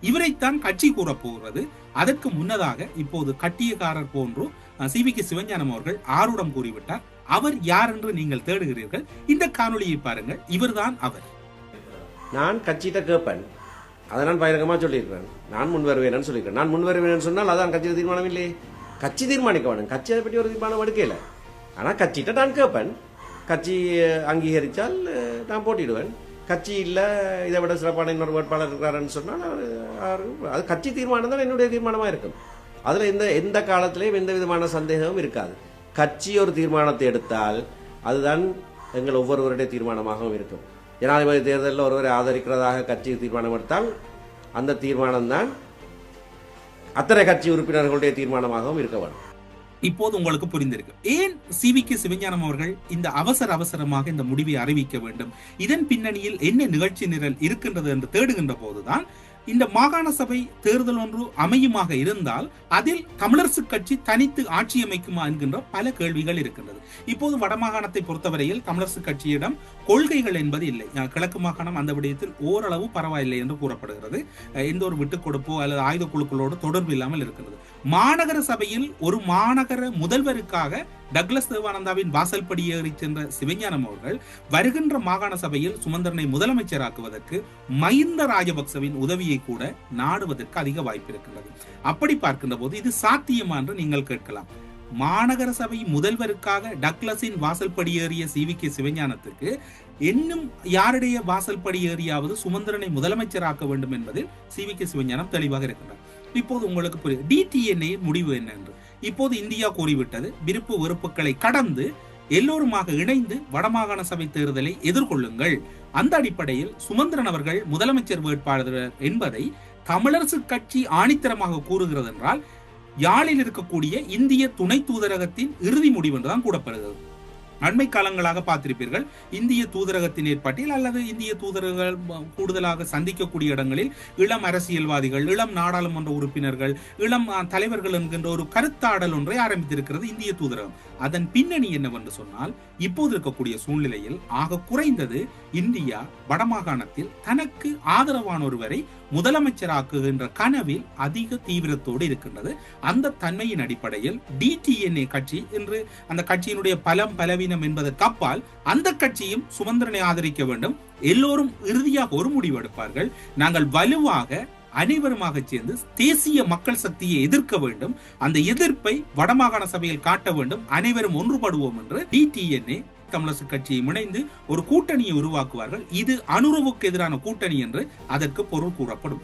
இவரைத்தான் கட்சி கூறப் போகிறது. அதற்கு முன்னதாக இப்போது கட்டியக்காரர் போன்று சி. வி. கே சிவஞானம் அவர்கள் ஆருடம் கூறிவிட்டார். அவர் யார் என்று நீங்கள் தேடுகிறீர்கள். இந்த காணொலியை பாருங்கள். இவர்தான் அவர். நான் கட்சியிட்ட கேட்பேன். அதை நான் பகிரங்கமாக சொல்லியிருக்கிறேன். நான் முன் வருவேன்னு சொல்லியிருக்கேன் நான் முன் வருவேன்னு சொன்னால் அதான் கட்சியில் தீர்மானம் இல்லையே கட்சி தீர்மானிக்க வேணும். கட்சி அதை பற்றி ஒரு தீர்மானம் எடுக்கல ஆனால் கட்சிகிட்ட நான் கேட்பேன். கட்சி அங்கீகரித்தால் நான் போட்டிடுவேன் கட்சி இல்லை இதை விட சிறப்பான இன்னொரு வேட்பாளர் இருக்கிறாருன்னு சொன்னால் அவர் அது கட்சி தீர்மானம் தான் என்னுடைய தீர்மானமாக இருக்கும். அதில் எந்த எந்த காலத்திலையும் எந்த விதமான சந்தேகமும் இருக்காது. கட்சி ஒரு தீர்மானத்தை எடுத்தால் அதுதான் எங்கள் ஒவ்வொருவருடைய தீர்மானமாகவும் இருக்கும். ஜனாதிபதி தேர்தலில் ஒருவரை ஆதரிக்கிறதாக கட்சி தீர்மானம் எடுத்தால் அந்த தீர்மானம் தான் அத்தனை கட்சி உறுப்பினர்களுடைய தீர்மானமாகவும் இருக்க வேண்டும். இப்போது உங்களுக்கு புரிந்திருக்கு. ஏன் சி வி கே சிவஞானம் அவர்கள் இந்த அவசர அவசரமாக இந்த முடிவை அறிவிக்க வேண்டும்? இதன் பின்னணியில் என்ன நிகழ்ச்சி நிரல் இருக்கின்றது என்று தேடுகின்ற போதுதான் இந்த மாகாண சபை தேர்தல் ஒன்று அமையுமாக இருந்தால் அதில் தமிழரசு கட்சி தனித்து ஆட்சி அமைக்குமா என்கின்ற பல கேள்விகள் இருக்கின்றது. இப்போது வடமாகாணத்தை பொறுத்தவரையில் தமிழரசு கட்சியிடம் கொள்கைகள் என்பது இல்லை. கிழக்கு மாகாணம் அந்த விடயத்தில் ஓரளவு பரவாயில்லை என்று கூறப்படுகிறது. எந்த ஒரு விட்டுக் கொடுப்போ அல்லது ஆயுத குழுக்களோடு தொடர்பு இல்லாமல் இருக்கிறது மாநகர சபையில் ஒரு மாநகர முதல்வருக்காக டக்ளஸ் தேவானந்தாவின் வாசல் படியேறி சென்ற சிவஞானம் அவர்கள் வருகின்ற மாகாண சபையில் சுமந்திரனை முதலமைச்சராக்குவதற்கு மஹிந்த ராஜபக்சவின் உதவியை கூட நாடுவதற்கு அதிக வாய்ப்பு இருக்கின்றது. அப்படி பார்க்கின்ற போது இது சாத்தியமா என்று நீங்கள் கேட்கலாம். மாநகர சபை முதல்வருக்காக டக்ளஸின் வாசல் படியேறிய சி வி கே சிவஞானத்துக்கு இன்னும் யாருடைய வாசல் ஏறியாவது சுமந்திரனை முதலமைச்சராக்க வேண்டும் என்பதில் சி வி கே சிவஞானம் தெளிவாக இருக்கின்றார் இப்போது உங்களுக்கு புரியுது. டிடிஎன்ஏ முடிவு என்ன என்று? இப்போது இந்தியா கூறிவிட்டது விருப்பு வெறுப்புகளை கடந்து எல்லோருமாக இணைந்து வடமாகாண சபை தேர்தலை எதிர்கொள்ளுங்கள். அந்த அடிப்படையில் சுமந்திரன் அவர்கள் முதலமைச்சர் வேட்பாளர் என்பதை தமிழரசு கட்சி ஆணித்தரமாக கூறுகிறது என்றால் யாழில் இருக்கக்கூடிய இந்திய துணை தூதரகத்தின் இறுதி முடிவு என்றுதான் கூறப்படுகிறது. அண்மை காலங்களாக பார்த்திருப்பீர்கள். இந்திய தூதரகத்தின் ஏற்பாட்டில் அல்லது இந்திய தூதரகங்கள் கூடுதலாக சந்திக்கக்கூடிய இடங்களில் இளம் அரசியல்வாதிகள் இளம் நாடாளுமன்ற உறுப்பினர்கள் இளம் தலைவர்கள் என்கின்ற ஒரு கருத்தாடல் ஒன்றை ஆரம்பித்திருக்கிறது இந்திய தூதரகம். அதன் பின்னணி என்னவென்று சொன்னால் இப்போது இருக்கக்கூடிய சூழ்நிலையில் ஆக குறைந்தது இந்தியா வடமாகாணத்தில் தனக்கு ஆதரவான ஒருவரை முதலமைச்சராக்குகின்ற கனவில் அதிக தீவிரத்தோடு இருக்கின்றது. அந்த தன்மையின் அடிப்படையில் டிடிஎன்ஏ கட்சி என்று அந்த கட்சியினுடைய பலம் பலவீனம் என்பதற்கு அப்பால் அந்த கட்சியும் சுமந்திரனை ஆதரிக்க வேண்டும். எல்லோரும் இறுதியாக ஒரு முடிவு எடுப்பார்கள். நாங்கள் வலுவாக அனைவருமாக சேர்ந்து தேசிய மக்கள் சக்தியை எதிர்க்க வேண்டும். அந்த எதிர்ப்பை வடமாகாண சபையில் காட்ட வேண்டும். அனைவரும் ஒன்றுபடுவோம் என்று டிடிஎன்ஏ தமிழரசு கட்சியை இணைந்து ஒரு கூட்டணியை உருவாக்குவார்கள். இது அனுரவுக்கு எதிரான கூட்டணி என்று அதற்கு பொருள் கூறப்படும்.